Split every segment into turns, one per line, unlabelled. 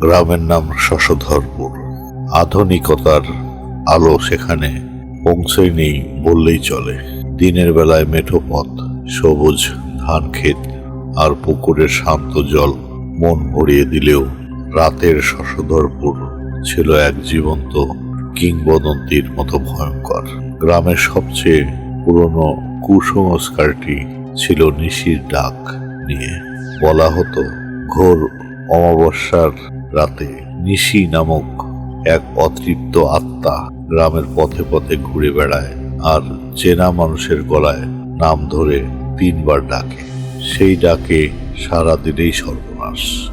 গ্রামের নাম শশধরপুর। আধুনিকতার আলো সেখানে পৌঁছয় নেই বললেই চলে। দিনের বেলায় মেঠো পথ, সবুজ ধান ক্ষেত আর পুকুরের শান্ত জল মন ভরিয়ে দিলেও রাতের শশধরপুর ছিল এক জীবন্ত কিংবদন্তির মতো ভয়ঙ্কর। গ্রামের সবচেয়ে পুরনো কুসংস্কারটি ছিল নিশির ডাক নিয়ে। বলা হতো, ঘোর অমাবস্যার রাতে নিশি নামক এক অতৃপ্ত আত্মা গ্রামের পথে পথে ঘুরে বেড়ায় আর চেনা মানুষের গলায় নাম ধরে তিনবার ডাকে। সেই ডাকে সারা দিনেই সর্বনাশ।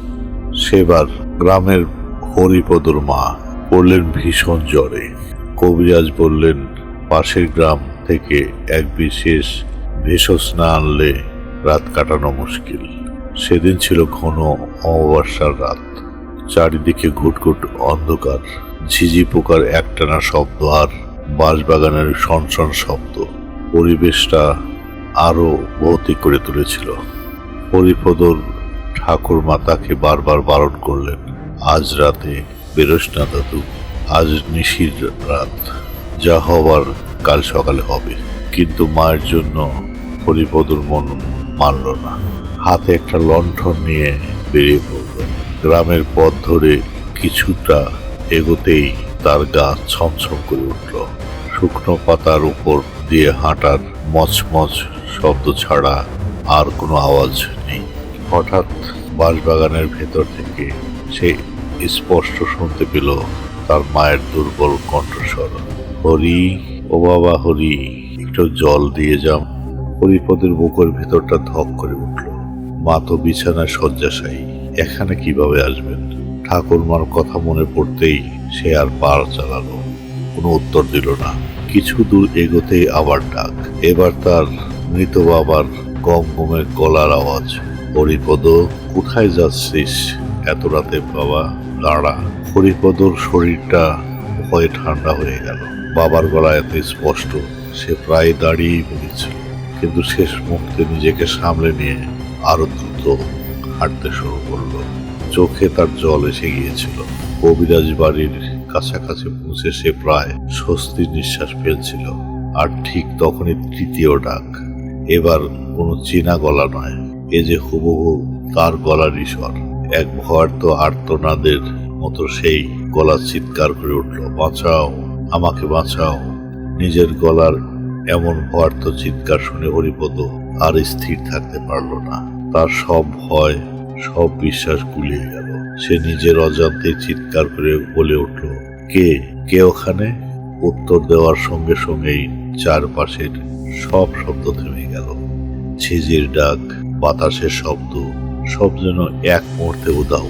সেবার গ্রামের হরিপদর মা পড়লেন ভীষণ জ্বরে। কবিরাজ বললেন, পাশের গ্রাম থেকে এক বিশেষ ভেষজ না আনলে রাত কাটানো মুশকিল। সেদিন ছিল ঘন অমাবস্যার রাত। চারিদিকে ঘুটঘুট অন্ধকার, ঝিঝি পোকার একটানা শব্দ আর বাঁশবাগানের সনসন শব্দ। পরিবেশটা আরও ভৌতিক করে তুলেছিল। হরিপদর ঠাকুর মাতাকে বারবার বারণ করলেন, আজ রাতে বেরোস না দাদু, আজ নিশির রাত, যা হবার কাল সকালে হবে। কিন্তু মায়ের জন্য হরিপদর মন মানল না। হাতে একটা লণ্ঠন নিয়ে বেরিয়ে গ্রামের পথ ধরে কিছুটা এগোতেই তার গা ছমছম করে উঠল। শুকনো পাতার উপর দিয়ে হাঁটার মচমচ শব্দ ছাড়া আর কোনো আওয়াজ নেই। হঠাৎ বাঁশবাগানের ভেতর থেকে সে স্পষ্ট শুনতে পেল তার মায়ের দুর্বল কণ্ঠস্বর। হরি, ও বাবা হরি, একটু জল দিয়ে যাও। হরিপদের বুকের ভেতরটা ধক করে উঠল। মা তো বিছানায় শয্যাশায়ী। এখানে কীভাবে আসবেন? ঠাকুরমার কথা মনে পড়তেই সে আর পার চালালো। কোনো উত্তর দিল না। কিছু দূর এগোতেই আবার ডাক। এবার তার মৃত বাবার গম গমের গলার আওয়াজ। হরিপদ, কোথায় যাচ্ছিস? এত রাতে বাবা, দাঁড়া। হরিপদর শরীরটা ভয়ে ঠান্ডা হয়ে গেল। বাবার গলা এত স্পষ্ট, সে প্রায় দাঁড়িয়েই বলেছিল। কিন্তু শেষ মুহূর্তে নিজেকে সামলে নিয়ে আরও দ্রুত হাঁটতে শুরু করল। চোখে তার জল এসে গিয়েছিল। কবিরাজ বাড়ির কাছাকাছি পৌঁছে সে প্রায় স্বস্তির নিঃশ্বাস ফেলছিল। আর ঠিক তখনই তৃতীয় ডাক। এবার কোনো চেনা গলা নয়। এ যে হুবহু তার গলার ঈশ্বর। এক ভয়ার্ত আর্তনাদের মতো সেই গলা চিৎকার করে উঠল, বাঁচাও, আমাকে বাঁচাও। নিজের গলার এমন ভয়ার্থ চিৎকার শুনে হরিপদ আর স্থির থাকতে পারল না। তার সব ভয়, সব বিশ্বাস গুলিয়ে গেল। সে নিজের অজান্তে চিৎকার করে বলে উঠল, কে? কে ওখানে? উত্তর দেওয়ার সঙ্গে সঙ্গেই চারপাশের সব শব্দ থেমে গেল। ঝিঝির ডাক, বাতাসের শব্দ, সব যেন এক মুহূর্তে উদাও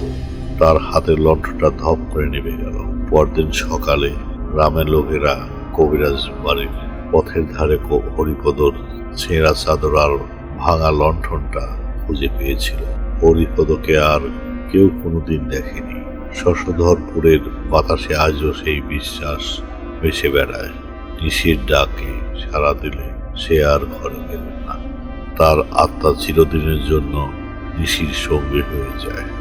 তার হাতের লণ্ঠটা ধপ করে নেমে গেল। পরদিন সকালে গ্রামের লোকেরা কবিরাজ বাড়ির পথের ধারে হরিপদর ছেঁড়া চাদর আর ভাঙা লণ্ঠনটা খুঁজে পেয়েছিল। হরিপদকে আর কেউ কোনোদিন দেখেনি। শশধরপুরের বাতাসে আজও সেই বিশ্বাস ভেসে বেড়ায়। নিশির ডাকে সারা দিলে সে আর ঘরে গেল না। তার আত্মা চিরদিনের জন্য নিশির সঙ্গে হয়ে যায়।